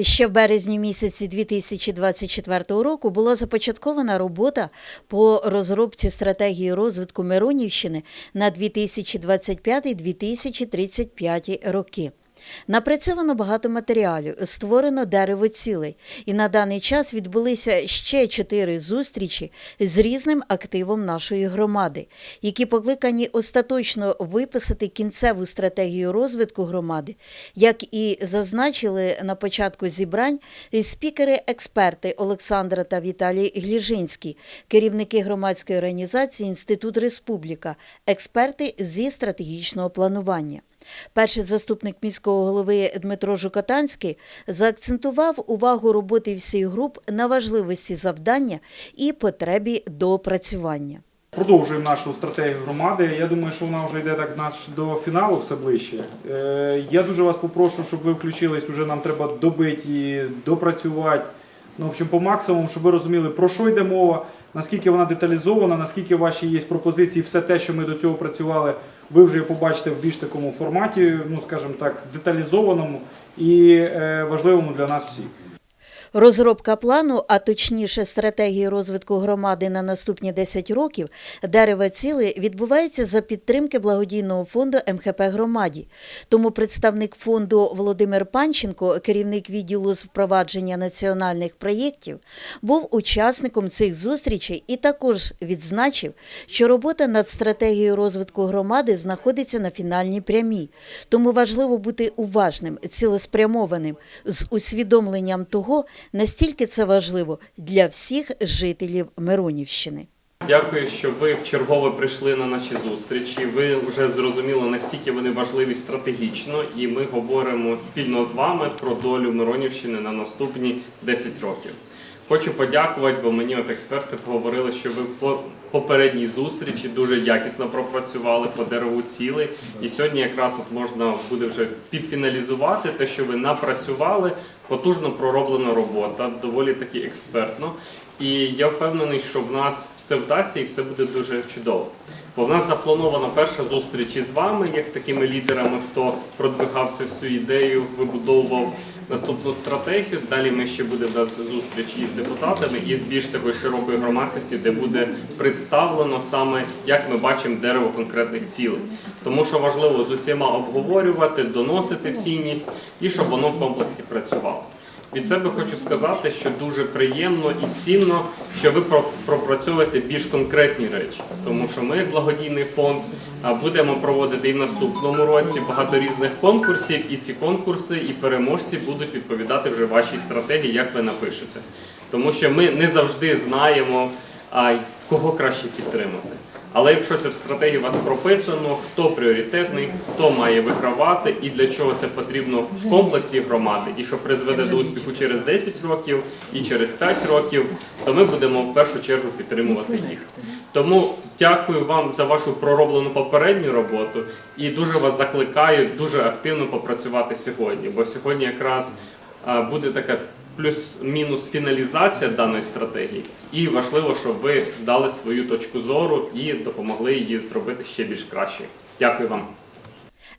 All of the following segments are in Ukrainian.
Ще в березні місяці 2024 року була започаткована робота по розробці стратегії розвитку Миронівщини на 2025-2035 роки. Напрацьовано багато матеріалів, створено дерево цілей, і на даний час відбулися ще чотири зустрічі з різним активом нашої громади, які покликані остаточно виписати кінцеву стратегію розвитку громади, як і зазначили на початку зібрань спікери-експерти Олександра та Віталій Гліжинський, керівники громадської організації Інститут Республіка, експерти зі стратегічного планування. Перший заступник міського голови Дмитро Жукотанський заакцентував увагу роботи всіх груп на важливості завдання і потребі доопрацювання. Продовжуємо нашу стратегію громади. Я думаю, що вона вже йде так наш до фіналу все ближче. Е, Я дуже вас попрошу, щоб ви включились. Уже нам треба добити і допрацювати. Ну, в общем, по максимуму, щоб ви розуміли, про що йде мова, наскільки вона деталізована, наскільки ваші є пропозиції, все те, що ми до цього працювали, ви вже побачите в більш такому форматі, ну скажімо так, деталізованому і е, важливому для нас всіх. Розробка плану, а точніше стратегії розвитку громади на наступні 10 років, дерева ціли відбувається за підтримки благодійного фонду МХП громаді. Тому представник фонду Володимир Панченко, керівник відділу з впровадження національних проєктів, був учасником цих зустрічей і також відзначив, що робота над стратегією розвитку громади знаходиться на фінальній прямій. Тому важливо бути уважним, цілеспрямованим з усвідомленням того, настільки це важливо для всіх жителів Миронівщини. Дякую, що ви вчергове прийшли на наші зустрічі. Ви вже зрозуміли, настільки вони важливі стратегічно, і ми говоримо спільно з вами про долю Миронівщини на наступні 10 років. Хочу подякувати, бо мені от експерти говорили, що ви по попередній зустрічі дуже якісно пропрацювали по дереву цілей. І сьогодні якраз от можна буде вже підфіналізувати те, що ви напрацювали. Потужно пророблена робота, доволі таки експертно. І я впевнений, що в нас все вдасться і все буде дуже чудово. Бо в нас запланована перша зустріч із вами, як такими лідерами, хто продвигав цю всю ідею, вибудовував наступну стратегію. Далі ми ще буде зустріч із депутатами і з більш такої широкої громадськості, де буде представлено саме як ми бачимо дерево конкретних цілей. Тому що важливо з усіма обговорювати, доносити цінність і щоб воно в комплексі працювало. Від себе хочу сказати, що дуже приємно і цінно, що ви пропрацьовуєте більш конкретні речі, тому що ми, як благодійний фонд, будемо проводити і в наступному році багато різних конкурсів, і ці конкурси і переможці будуть відповідати вже вашій стратегії, як ви напишете. Тому що ми не завжди знаємо, кого краще підтримати. Але якщо це в стратегії у вас прописано, хто пріоритетний, хто має вигравати і для чого це потрібно в комплексі громади, і що призведе до успіху через 10 років і через 5 років, то ми будемо в першу чергу підтримувати їх. Тому дякую вам за вашу пророблену попередню роботу і дуже вас закликаю дуже активно попрацювати сьогодні, бо сьогодні якраз буде така плюс-мінус фіналізація даної стратегії. І важливо, щоб ви дали свою точку зору і допомогли її зробити ще більш кращою. Дякую вам.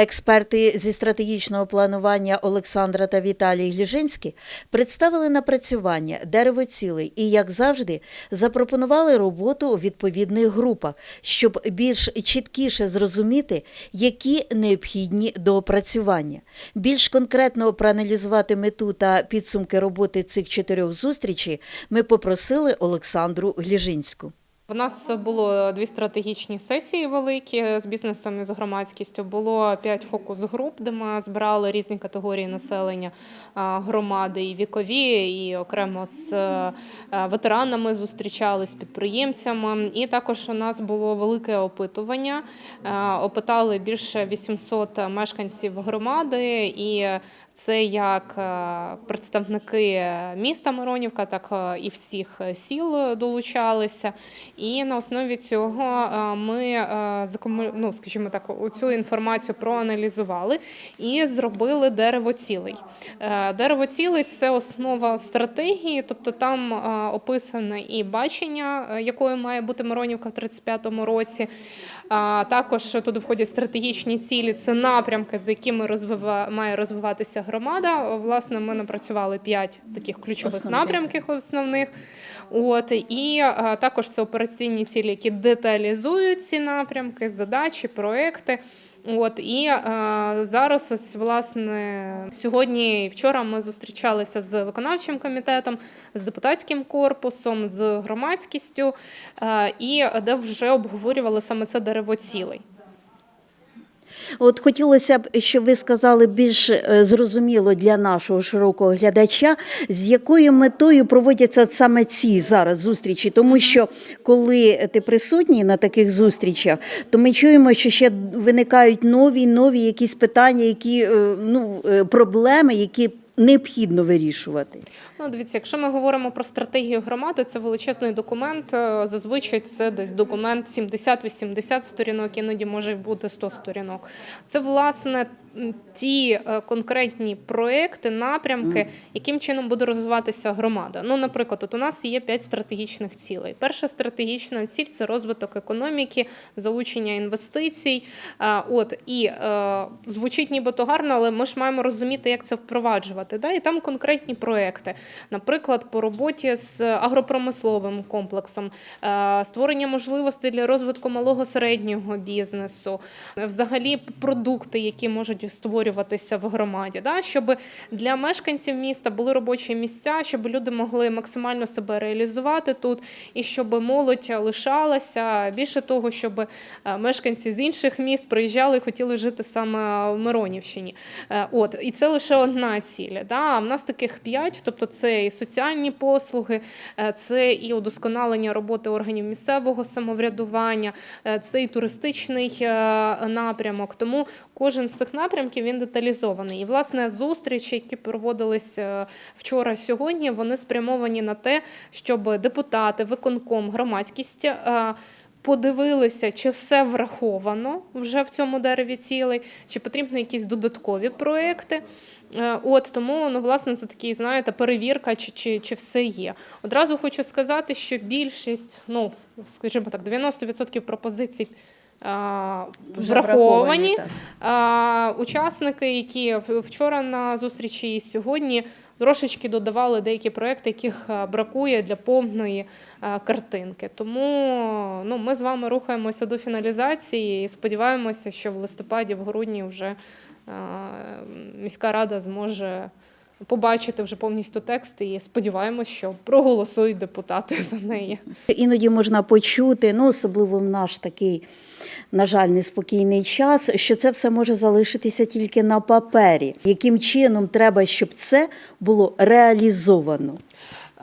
Експерти зі стратегічного планування Олександра та Віталій Гліжинський представили напрацювання дерево цілей і, як завжди, запропонували роботу у відповідних групах, щоб більш чіткіше зрозуміти, які необхідні доопрацювання. Більш конкретно проаналізувати мету та підсумки роботи цих чотирьох зустрічей ми попросили Олександру Гліжинську. У нас було дві стратегічні сесії великі з бізнесом і з громадськістю. Було п'ять фокус-груп, де ми збирали різні категорії населення громади, і вікові, і окремо з е, ветеранами зустрічались з підприємцями. І також у нас було велике опитування. Е, Опитали більше 800 мешканців громади і. Це як е, представники міста Миронівка, так е, і всіх сіл долучалися. І на основі цього е, ми ну, скажімо так, цю інформацію проаналізували і зробили дерево цілей. Дерево цілей це основа стратегії, тобто там описане і бачення, якою має бути Миронівка в 35-му році. Також туди входять стратегічні цілі, це напрямки, з якими розвива... має розвиватися громада. Власне, ми напрацювали п'ять таких ключових Основних. напрямків основних. От і також це операційні цілі, які деталізують ці напрямки, задачі, проекти. От і е, зараз, ось власне, сьогодні і вчора ми зустрічалися з виконавчим комітетом, з депутатським корпусом, з громадськістю, е, і де вже обговорювали саме це дерево цілей. От хотілося б, щоб ви сказали більш е, зрозуміло для нашого широкого глядача, з якою метою проводяться саме ці зараз зустрічі. Тому що коли ти присутній на таких зустрічах, то ми чуємо, що ще виникають нові нові якісь питання, які е, ну е, проблеми, які необхідно вирішувати. Ну, дивіться, якщо ми говоримо про стратегію громади, це величезний документ. е, Зазвичай це десь документ 70-80 сторінок, іноді може бути 100 сторінок. Це власне ті е, конкретні проекти, напрямки, яким чином буде розвиватися громада. Ну, наприклад, от у нас є 5 стратегічних цілей. Перша стратегічна ціль це розвиток економіки, залучення інвестицій. Е, От і е, звучить нібито гарно, але ми ж маємо розуміти, як це впроваджувати. Да? І там конкретні проекти. Наприклад, по роботі з агропромисловим комплексом, створення можливостей для розвитку малого середнього бізнесу, взагалі продукти, які можуть створюватися в громаді, да? щоб для мешканців міста були робочі місця, щоб люди могли максимально себе реалізувати тут, і щоб молодь лишалася. Більше того, щоб е, мешканці з інших міст приїжджали і хотіли жити саме в Миронівщині. Е, От і це лише одна ціль. Да? А в нас таких п'ять, тобто це і соціальні послуги, е, це і удосконалення роботи органів місцевого самоврядування, це і туристичний напрямок. Тому кожен з цих напрямків він деталізований. І власне зустрічі, які проводились е, вчора сьогодні, вони спрямовані на те, щоб депутати, виконком, громадськість. е, Подивилися, чи все враховано вже в цьому дереві цілей, чи потрібні якісь додаткові проекти. Е, От тому, ну власне, це такий, знаєте, перевірка, чи, чи, чи все є. Одразу хочу сказати, що більшість, ну скажімо так, 90% пропозицій. Вже Враховані так. А, учасники, які вчора на зустрічі і сьогодні трошечки додавали деякі проекти, яких бракує для повної картинки. Тому ну, ми з вами рухаємося до фіналізації і сподіваємося, що в листопаді, в грудні вже міська рада зможе побачити вже повністю текст і сподіваємось, що проголосують депутати за неї. Іноді можна почути, ну особливо в наш такий, на жаль, неспокійний час, що це все може залишитися тільки на папері. Яким чином треба, щоб це було реалізовано?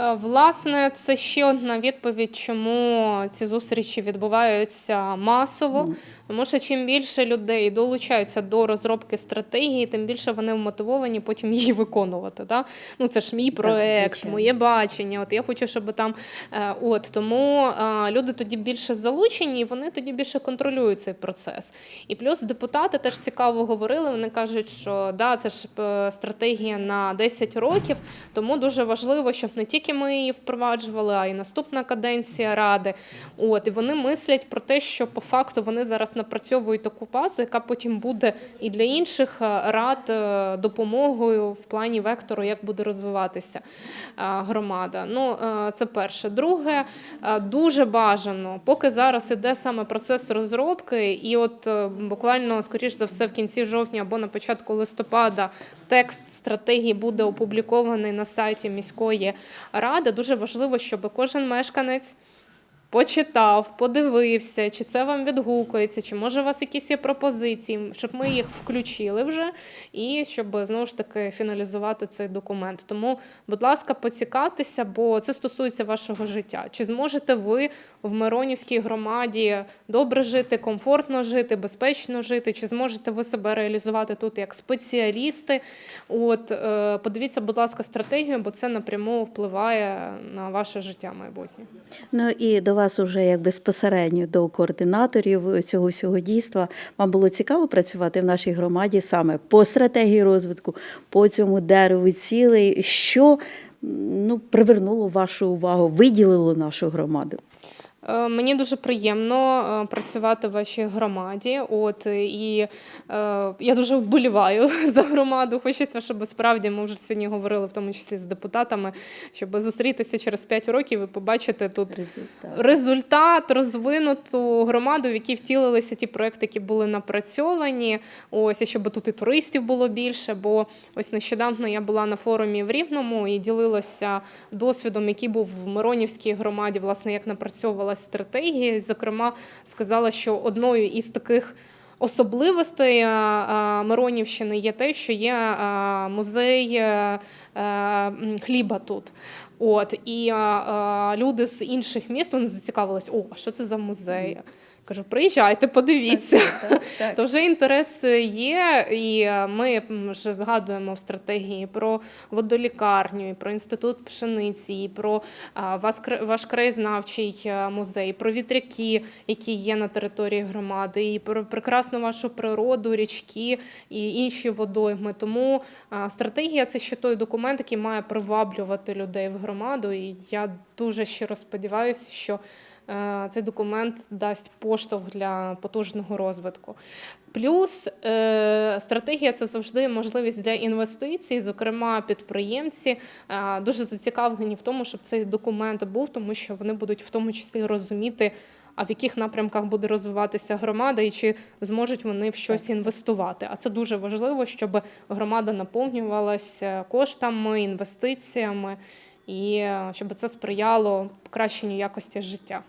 Е, Власне, це ще одна відповідь, чому ці зустрічі відбуваються масово. Тому що чим більше людей долучаються до розробки стратегії, тим більше вони вмотивовані потім її виконувати. Да? Ну це ж мій проект, моє бачення. От я хочу, щоб там е, от тому е, люди тоді більше залучені, і вони тоді більше контролюють цей процес. І плюс депутати теж цікаво говорили. Вони кажуть, що да, це ж стратегія на 10 років, тому дуже важливо, щоб не тільки ми її впроваджували, а й наступна каденція ради. От і вони мислять про те, що по факту вони зараз напрацьовують таку базу, яка потім буде і для інших е, рад е, допомогою в плані вектору, як буде розвиватися е, громада. Ну це перше. Друге, дуже бажано, поки зараз іде саме процес розробки, і от буквально, скоріш за все, в кінці жовтня або на початку листопада текст стратегії буде опублікований на сайті міської ради. Дуже важливо, щоб кожен мешканець. Почитав, подивився, чи це вам відгукується, чи може у вас якісь є пропозиції, щоб ми їх включили вже, і щоб знову ж таки фіналізувати цей документ. Тому, будь ласка, поцікавтеся, бо це стосується вашого життя. Чи зможете ви в Миронівській громаді добре жити, комфортно жити, безпечно жити? Чи зможете ви себе реалізувати тут як спеціалісти? От е, подивіться, будь ласка, стратегію, бо це напряму впливає на ваше життя майбутнє. Ну і до вас уже як безпосередньо до координаторів цього всього дійства. Вам було цікаво працювати в нашій громаді саме по стратегії розвитку, по цьому дереву цілей, що ну, привернуло вашу увагу, виділило нашу громаду. Е, Мені дуже приємно е, працювати в вашій громаді. От е, і е, я дуже вболіваю за громаду. Хочеться, щоб справді ми вже сьогодні говорили, в тому числі з депутатами, щоб зустрітися через 5 років і побачити тут Результат. результат, розвинуту громаду, в якій втілилися ті проекти, які були напрацьовані. Ось і щоб тут і туристів було більше. Бо ось нещодавно я була на форумі в Рівному і ділилася досвідом, який був в Миронівській громаді, власне, як напрацьовувалась стратегія. Зокрема, сказала, що одною із таких. Особливостей е, е, Миронівщини є те, що є е, музей хліба тут. От і люди з інших міст вони зацікавились, о, що це за музей? Кажу, приїжджайте, подивіться. Так, так. То вже інтерес є, і е, ми вже згадуємо в стратегії про водолікарню, і про інститут пшениці, і про ваш краєзнавчий е, музей, про вітряки, які є на території громади, і про прекрасну вашу природу, річки і інші водойми. Тому стратегія це ще той документ, який має приваблювати людей в громаду. І я дуже щиро сподіваюся, що цей документ дасть поштовх для потужного розвитку. Плюс е, стратегія це завжди можливість для інвестицій. Зокрема, підприємці е, дуже зацікавлені в тому, щоб цей документ був, тому що вони будуть в тому числі розуміти. А в яких напрямках буде розвиватися громада, і чи зможуть вони в щось інвестувати? А це дуже важливо, щоб громада наповнювалася коштами, інвестиціями, і е, щоб це сприяло покращенню якості життя.